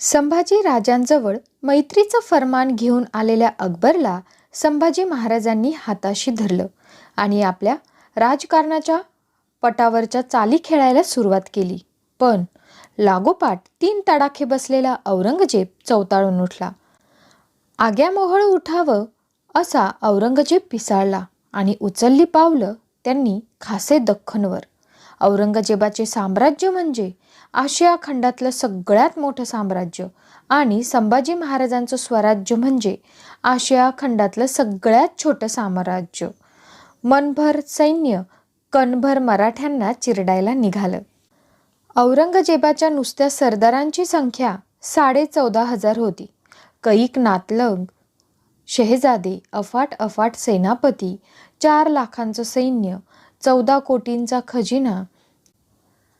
संभाजी राजांजवळ मैत्रीचं फरमान घेऊन आलेल्या अकबरला संभाजी महाराजांनी हाताशी धरलं आणि आपल्या राजकारणाच्या पटावरच्या चाली खेळायला सुरुवात केली. पण लागोपाठ तीन तडाखे बसलेला औरंगजेब चौताळून उठला. आग्यामोहळ उठावं असा औरंगजेब पिसाळला आणि उचलली पावलं त्यांनी खासे दख्खनवर औरंगजेबाचे साम्राज्य म्हणजे आशिया खंडातलं सगळ्यात मोठं साम्राज्य आणि संभाजी महाराजांचं स्वराज्य म्हणजे आशिया खंडातलं सगळ्यात छोटं साम्राज्य. मनभर सैन्य कणभर मराठ्यांना चिरडायला निघालं. औरंगजेबाच्या नुसत्या सरदारांची संख्या साडे चौदा हजार होती. कैक नातलग शेहजादे अफाट अफाट सेनापती चार लाखांचं सैन्य चौदा कोटींचा खजिना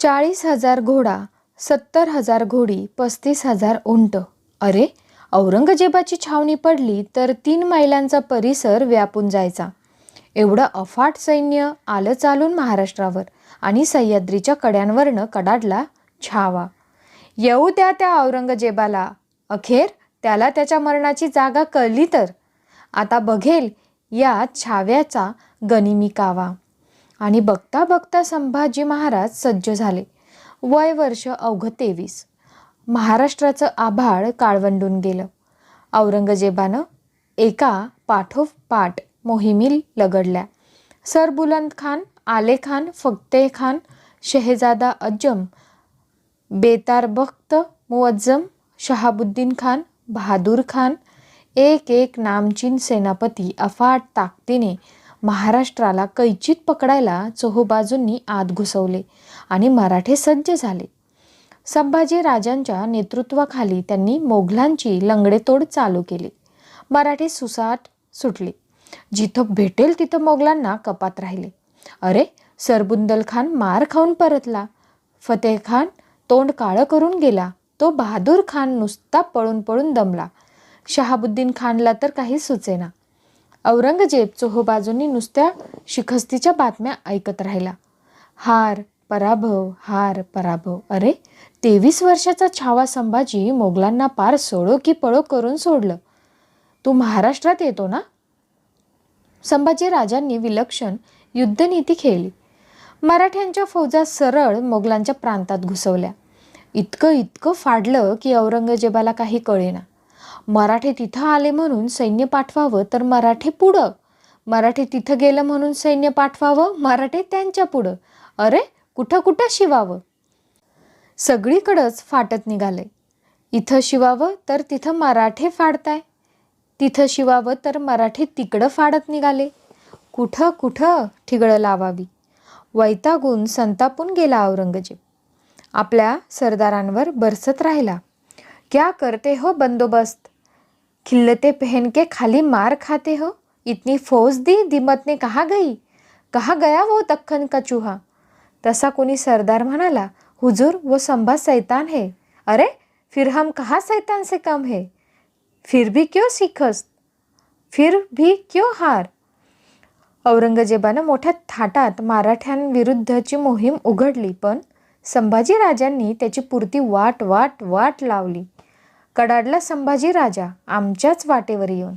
चाळीस हजार घोडा सत्तर हजार घोडी पस्तीस हजार उंट. अरे औरंगजेबाची छावणी पडली तर तीन मैलांचा परिसर व्यापून जायचा. एवढं अफाट सैन्य आलं चालून महाराष्ट्रावर आणि सह्याद्रीच्या कड्यांवरनं कडाडला छावा. येऊ द्या त्या औरंगजेबाला. अखेर त्याला त्याच्या मरणाची जागा कळली तर. आता बघेल या छाव्याचा गनिमी कावा. आणि बघता बघता संभाजी महाराज सज्ज झाले. वय वर्ष अवघ तेवीस. महाराष्ट्राचं आभाळ काळवंडून गेलं. औरंगजेबानं एका पाठोपाठ मोहिमी लगडल्या. सरबुलंद खान आले खान फक्ते खान शेहजादा अज्जम बेतार बख्त मुअज्जम शहाबुद्दीन खान बहादूर खान एक एक नामचीन सेनापती अफाट ताकदीने महाराष्ट्राला कैचित पकडायला चहूबाजूंनी आत घुसवले आणि मराठे सज्ज झाले. संभाजी राजांच्या नेतृत्वाखाली त्यांनी मोघलांची लंगडेतोड चालू केली. मराठे सुसाट सुटले. जिथं भेटेल तिथं मोगलांना कपात राहिले. अरे सरबुंदल खान मार खाऊन परतला. फतेह खान तोंड काळं करून गेला. तो बहादूर खान नुसता पळून पळून दमला. शहाबुद्दीन खानला तर काही सुचेना. औरंगजेब चोहोबाजूंनी नुसत्या शिखस्तीच्या बातम्या ऐकत राहिला. हार पराभव हार पराभव. अरे तेवीस वर्षाचा छावा संभाजी मोगलांना पार सोडो की पळो करून सोडलं. तू महाराष्ट्रात येतो ना? संभाजी राजांनी विलक्षण युद्धनीती खेळली. मराठ्यांच्या फौजा सरळ मोगलांच्या प्रांतात घुसवल्या. इतकं इतकं फाडलं की औरंगजेबाला काही कळेना. मराठे तिथं आले म्हणून सैन्य पाठवावं तर मराठे पुढं. मराठे तिथं गेलं म्हणून सैन्य पाठवावं मराठे त्यांच्या पुढं. अरे कुठं कुठं शिवावं? सगळीकडंच फाटत निघाले. इथं शिवावं तर तिथं मराठे फाडताय. तिथं शिवावं तर मराठे तिकडं फाडत निघाले. कुठं कुठं ठिगळं लावावी? वैतागून संतापून गेला औरंगजेब. आपल्या सरदारांवर बरसत राहिला. क्या करते हो बंदोबस्त? खिल्लते पहन के खाली मार खाते हो। इतनी फौज दी दिमत ने कहा गई? कहा गया वो दख्खन का चूहा? तसा कोणी सरदार म्हणाला हुजूर वो संभा सैतान है। अरे फिर हम कहाँ सैतान से कम है? फिर भी क्यों शिकस्त फिर भी क्यों हार? औरंगजेबानं मोठ्या थाटात मराठ्यांविरुद्धची मोहीम उघडली पण संभाजी राजांनी त्याची पुरती वाट वाट वाट लावली. कडाडला संभाजी राजा आमच्याच वाटेवर येऊन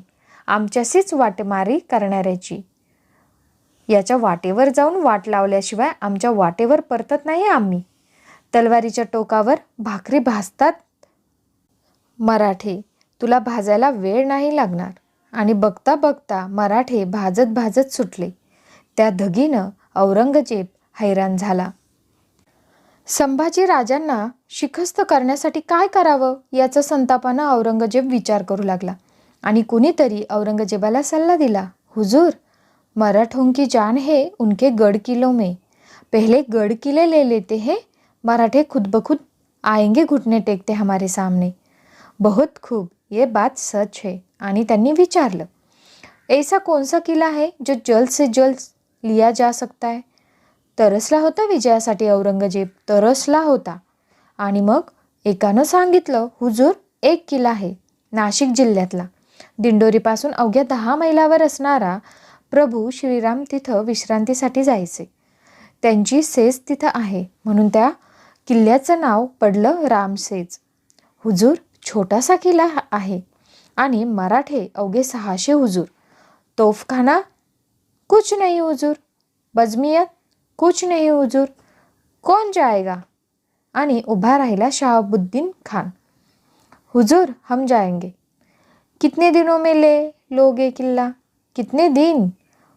आमच्याशीच वाटेमारी करणाऱ्याची. याच्या वाटेवर जाऊन वाट लावल्याशिवाय आमच्या वाटेवर परतत नाही आम्ही. तलवारीच्या टोकावर भाकरी भाजतात. मराठे तुला भाजायला वेळ नाही लागणार. आणि बघता बघता मराठे भाजत भाजत सुटले. त्या धगीनं औरंगजेब हैराण झाला. संभाजी राजांना शिखस्त करण्यासाठी काय करावं याचा संतापानं औरंगजेब विचार करू लागला. आणि कुणीतरी औरंगजेबाला सल्ला दिला हुजूर मराठों की जान है उनके गड किलो में. पहले गड किले ले लेते हैं मराठे खुदबखुद आएंगे घुटने टेकते हमारे सामने. बहुत खूब ये बात सच है. आणि त्यांनी विचारलं ऐसा कौन सा किला है जो जल्द से जल्द लिया जा सकता है? तरसला होता विजयासाठी औरंगजेब. तरसला होता. आणि मग एकानं सांगितलं हुजूर एक किल्ला आहे नाशिक जिल्ह्यातला. दिंडोरीपासून अवघ्या दहा मैलावर असणारा प्रभू श्रीराम तिथं विश्रांतीसाठी जायचे. त्यांची सेज तिथं आहे. म्हणून त्या किल्ल्याचं नाव पडलं रामसेज हुजूर छोटासा किल्ला आहे. आणि मराठे अवघे सहाशे हुजूर. तोफखाना? कुछ नाही हुजूर. बजमियत? कुछ नहीं हुजूर। कौन जाएगा? आणि उभा राहिला शहाबुद्दीन खान। हुजूर हम जाएंगे। कितने दिनों में ले लोगे किल्ला? कितने दिन?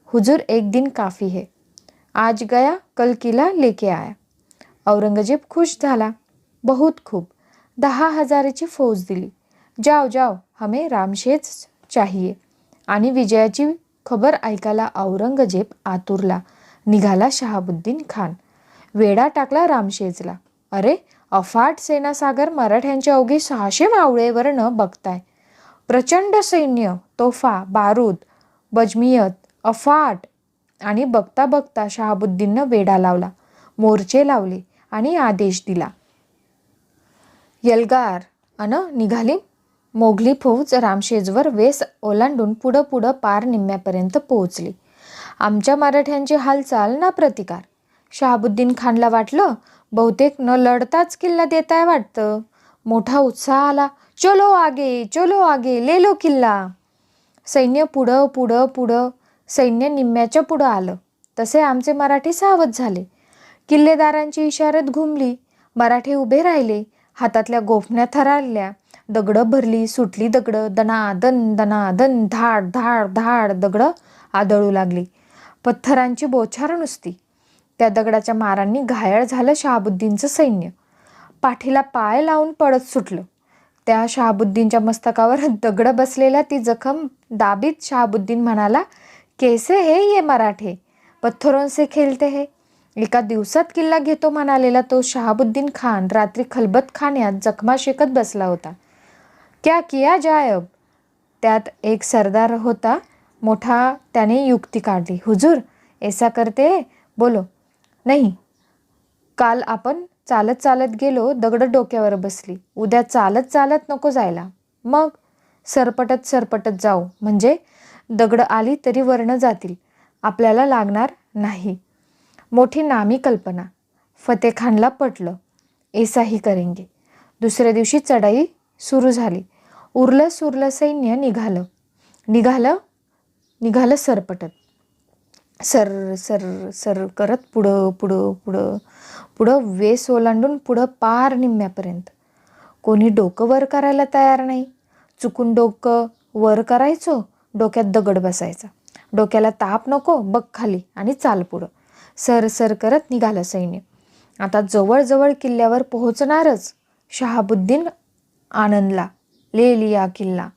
हुजूर एक दिन काफ़ी है। आज गया कल किला लेके आया। औरंगजेब खुश झाला। बहुत खूप दहा हजाराची फौज दिली। जाओ जाओ हमें रामशेज चाहिए। आणि विजयाची खबर ऐकायला औरंगजेब आतुरला। निघाला शहाबुद्दीन खान. वेडा टाकला रामशेजला. अरे अफाट सेनासागर मराठ्यांच्या अवघे सहाशे मावळेवर न बघताय. प्रचंड सैन्य तोफा बारूद बजमियत अफाट. आणि बघता बघता शहाबुद्दीननं वेढा लावला. मोर्चे लावले आणि आदेश दिला. यलगार अन निघाली. मोघली फौज रामशेजवर वेस ओलांडून पुढं पुढं पार निम्म्यापर्यंत पोहोचली. आमच्या मराठ्यांची हालचाल ना प्रतिकार? शहाबुद्दीन खानला वाटलं बहुतेक न लढताच किल्ला देताय वाटतं. मोठा उत्साह आला चलो आगे चलो आगे ले लो किल्ला. सैन्य पुढं पुढं पुढं सैन्य निम्म्याच्या पुढं आलं. तसे आमचे मराठी सावध झाले. किल्लेदारांची इशारत घुमली मराठे उभे राहिले हातातल्या गोफण्या थरारल्या दगडं भरली सुटली दगडं दनादन दनादन धाड धाड धाड दगडं आदळू लागली. पत्थरांची बोछार नुसती. त्या दगडाच्या मारांनी घायाळ झालं शहाबुद्दीनचं सैन्य. पाठीला पाय लावून पडत सुटलं. त्या शहाबुद्दीनच्या मस्तकावर दगड बसलेला ती जखम दाबीत शहाबुद्दीन म्हणाला कैसे हे ये मराठे? पत्थरों से खेलते हे. एका दिवसात किल्ला घेतो म्हणालेला तो शहाबुद्दीन खान रात्री खलबत खाण्यात जखमा शेकत बसला होता. क्या किया जायब त्यात एक सरदार होता मोठा त्याने युक्ती काढली. हुजूर ऐसा करते बोलो. नाही. काल आपण चालत चालत गेलो दगड डोक्यावर बसली. उद्या चालत चालत नको जायला. मग? सरपटत सरपटत जाऊ. म्हणजे? दगड आली तरी वर्ण जातील. आपल्याला लागणार नाही. मोठी नामी कल्पना. फतेखानला पटलं. ऐसाही करेंगे. दुसऱ्या दिवशी चढाई सुरू झाली. उरलं सुरलं सैन्य निघालं. निघालं? निघालं सरपटत. सर सर सर करत पुढं पुढं पुढं पुढं वेस ओलांडून पुढं पार निम्म्यापर्यंत. कोणी डोकं वर करायला तयार नाही. चुकून डोकं वर करायचो डोक्यात दगड बसायचा. डोक्याला ताप नको बघ खाली आणि चाल पुढं. सर सर करत निघालं सैन्य. आता जवळजवळ किल्ल्यावर पोहोचणारच शहाबुद्दीन आनंदला ले लिया किल्ला.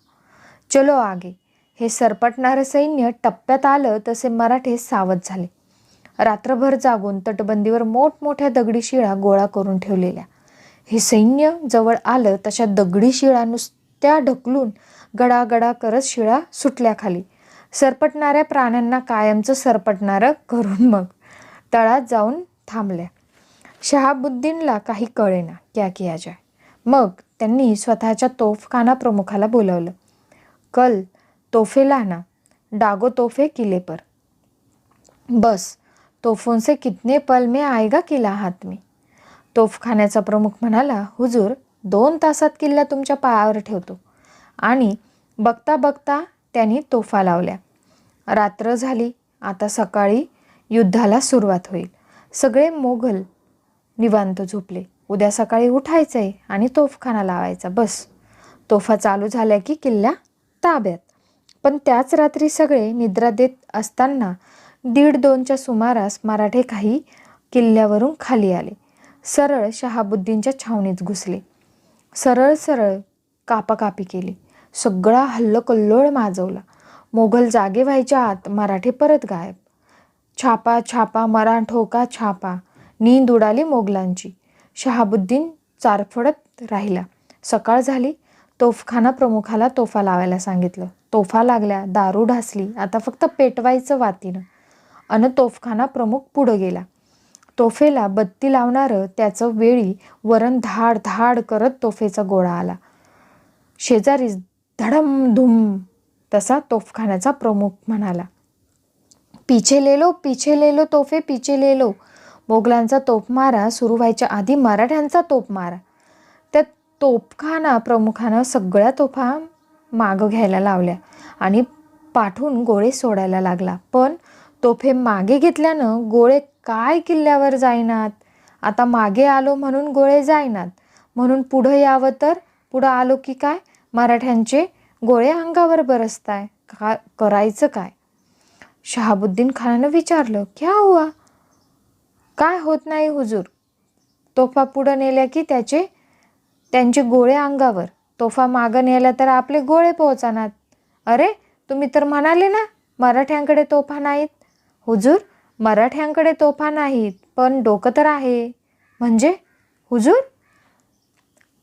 चलो आगे. हे सरपटणारं सैन्य टप्प्यात आलं तसे मराठे सावध झाले. रात्रभर जागून तटबंदीवर मोठमोठ्या दगडी शिळा गोळा करून ठेवलेल्या. हे सैन्य जवळ आलं तशा दगडी शिळा नुसत्या ढकलून गडागडा करत शिळा सुटल्या खाली सरपटणाऱ्या प्राण्यांना कायमचं सरपटणारं करून मग तळात जाऊन थांबल्या. शहाबुद्दीनला काही कळेना क्या किया जाय. मग त्यांनी स्वतःच्या तोफखाना प्रमुखाला बोलावलं. कल तोफेला ना डागो तोफे किले पर। बस तोफों से कितने पल में आएगा किला हात मी? तोफखान्याचा प्रमुख म्हणाला हुजूर दोन तासात किल्ला तुमच्या पायावर ठेवतो. आणि बघता बघता त्यांनी तोफा लावल्या. रात्र झाली आता सकाळी युद्धाला सुरुवात होईल. सगळे मोघल निवांत झोपले. उद्या सकाळी उठायचं आहे आणि तोफखाना लावायचा. बस तोफा चालू झाल्या की किल्ला ताब्यात. पण त्याच रात्री सगळे निद्रा देत असताना दीड दोनच्या सुमारास मराठे काही किल्ल्यावरून खाली आले. सरळ शहाबुद्दीनच्या छावणीत घुसले. सरळ सरळ कापाकापी केली. सगळा हल्लकल्लोळ माजवला. मोघल जागे व्हायच्या आत मराठे परत गायब. छापा छापा मराठोका छापा. नींद उडाली मोगलांची शहाबुद्दीन चारफडत राहिला. सकाळ झाली. तोफखाना प्रमुखाला तोफा लावायला सांगितलं. तोफा लागल्या दारू ढासली आता फक्त पेटवायचं वातीनं. अन तोफखाना प्रमुख पुढं गेला. तोफेला बत्ती लावणारं त्याचं वेळी वरण धाड धाड करत तोफेचा गोळा आला. शेजारी धडम धुम तसा तोफखान्याचा प्रमुख म्हणाला. पिछे ले लो पिछे ले लो तोफे पिछे ले लो. मोगलांचा तोफमारा सुरू व्हायच्या आधी मराठ्यांचा तोफमारा तोफखाना प्रमुखानं सगळ्या तोफा मागं घ्यायला लावल्या आणि पाठवून गोळे सोडायला लागला. पण तोफे मागे घेतल्यानं गोळे काय किल्ल्यावर जाईनात? आता मागे आलो म्हणून गोळे जाईनात. म्हणून पुढं यावं तर? पुढं आलो की काय? मराठ्यांचे गोळे अंगावर बरसताय. का करायचं काय? शहाबुद्दीन खानानं विचारलं क्या हुआ? काय होत नाही हुजूर? तोफा पुढं नेल्या की त्याचे त्यांचे गोळे अंगावर. तोफा मागं नेला तर आपले गोळे पोहोचणार. अरे तुम्ही तर म्हणाले ना मराठ्यांकडे तोफा नाहीत. हुजूर मराठ्यांकडे तोफा नाहीत पण डोकं तर आहे. म्हणजे? हुजूर?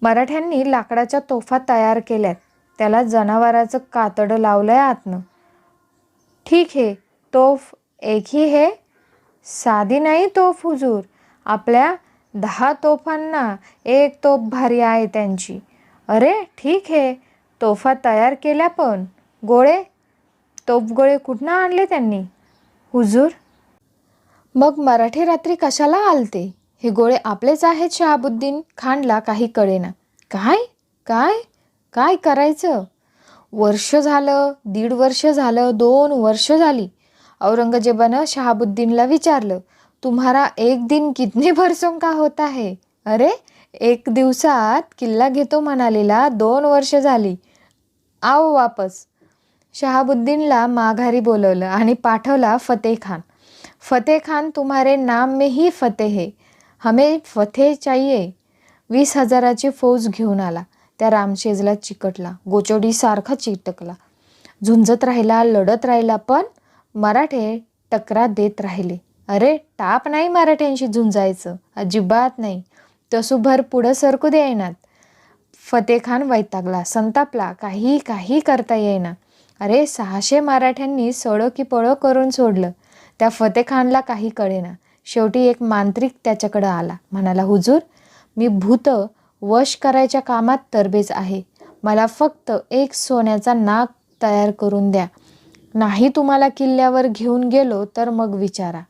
मराठ्यांनी लाकडाच्या तोफा तयार केल्यात. त्याला जनावराचं कातडं लावलंय आतनं. ठीक आहे तोफ एकही हे साधी नाही तोफ हुजूर. आपल्या दहा तोफांना एक तोफ भारी आहे त्यांची. अरे ठीक आहे तोफा तयार केल्या पण. गोळे? तोफगोळे कुठनं आणले त्यांनी? हुजूर? मग मराठी रात्री कशाला आलते? हे गोळे आपलेच आहेत शहाबुद्दीन. खानला काही कळेना काय? काय? काय करायचं? वर्ष झालं दीड वर्ष झालं दोन वर्ष झाली. औरंगजेबानं शहाबुद्दीनला विचारलं तुम्हारा एक दिन कितने वर्षों का होता है? अरे एक दिवसात किल्ला घेतो म्हणालेला दोन वर्ष झाली. आओ वापस. शहाबुद्दीनला माघारी बोलवलं आणि पाठवला फतेह खान. फतेह खान तुम्हारे नाम में ही फतेह है. हमें फतेह चाहिए. वीस हजाराची फौज घेऊन आला. त्या रामशेजला चिकटला. गोचोडीसारखा चिटकला. झुंजत राहिला लढत राहिला पण मराठे टकरा देत राहिले. अरे टाप नाही मराठ्यांशी झुंजायचं अजिबात नाही. तसूभर पुढं सरकू द्यायनात फतेखान वैतागला संतापला काही काही करता येईना. अरे सहाशे मराठ्यांनी सळो की पळो करून सोडलं. त्या फतेखानला काही कळेना. शेवटी एक मांत्रिक त्याच्याकडं आला. म्हणाला हुजूर मी भूत वश करायच्या कामात तरबेज आहे. मला फक्त एक सोन्याचा नाग तयार करून द्या. नाही तुम्हाला किल्ल्यावर घेऊन गेलो तर मग विचारा.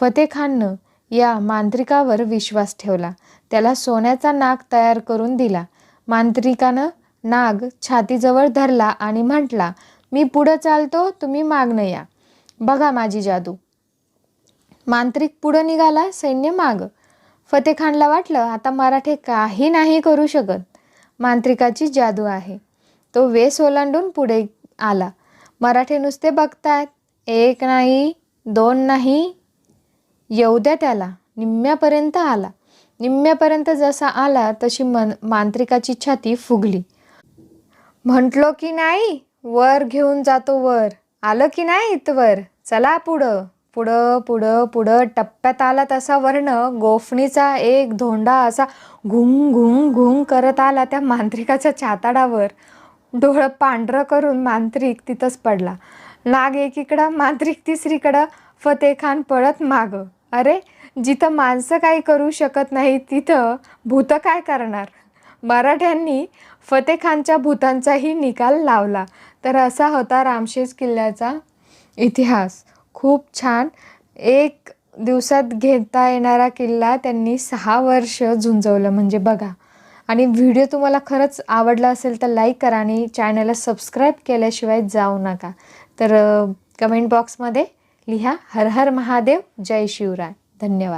फतेखाननं या मांत्रिकावर विश्वास ठेवला. त्याला सोन्याचा नाग तयार करून दिला. मांत्रिकानं नाग छातीजवळ धरला आणि म्हटला मी पुढं चालतो तुम्ही मागणं या. बघा माझी जादू. मांत्रिक पुढं निघाला सैन्य माग. फतेखानला वाटलं आता मराठे काही नाही करू शकत. मांत्रिकाची जादू आहे. तो वेस ओलांडून पुढे आला. मराठे नुसते बघतायत एक नाही दोन नाही येऊ द्या त्याला निम्म्यापर्यंत आला. निम्म्यापर्यंत जसा आला तशी मन मांत्रिकाची छाती फुगली. म्हटलो की नाही वर घेऊन जातो वर. आलं की नाही इथवर? चला पुढं. पुढं पुढं पुढं. टप्प्यात आला तसा वर्ण गोफणीचा एक धोंडा असा घुंग घुंग घुंग करत आला त्या मांत्रिकाच्या छाताडावर. डोळं पांढरं करून मांत्रिक तिथंच पडला. नाग एकीकडं मांत्रिक तिसरीकडं फतेखान पळत मागं. अरे जिथं माणसं काही करू शकत नाही तिथं भूतं काय करणार? मराठ्यांनी फतेखानच्या भूतांचाही निकाल लावला. तर असा होता रामशेज किल्ल्याचा इतिहास. खूप छान. एक दिवसात घेता येणारा किल्ला त्यांनी सहा वर्ष झुंजवलं म्हणजे बघा. आणि व्हिडिओ तुम्हाला खरंच आवडला असेल तर लाईक करा आणि चॅनलला सबस्क्राईब केल्याशिवाय जाऊ नका. तर कमेंट बॉक्समध्ये लिहा हर हर महादेव जय शिवराय. धन्यवाद.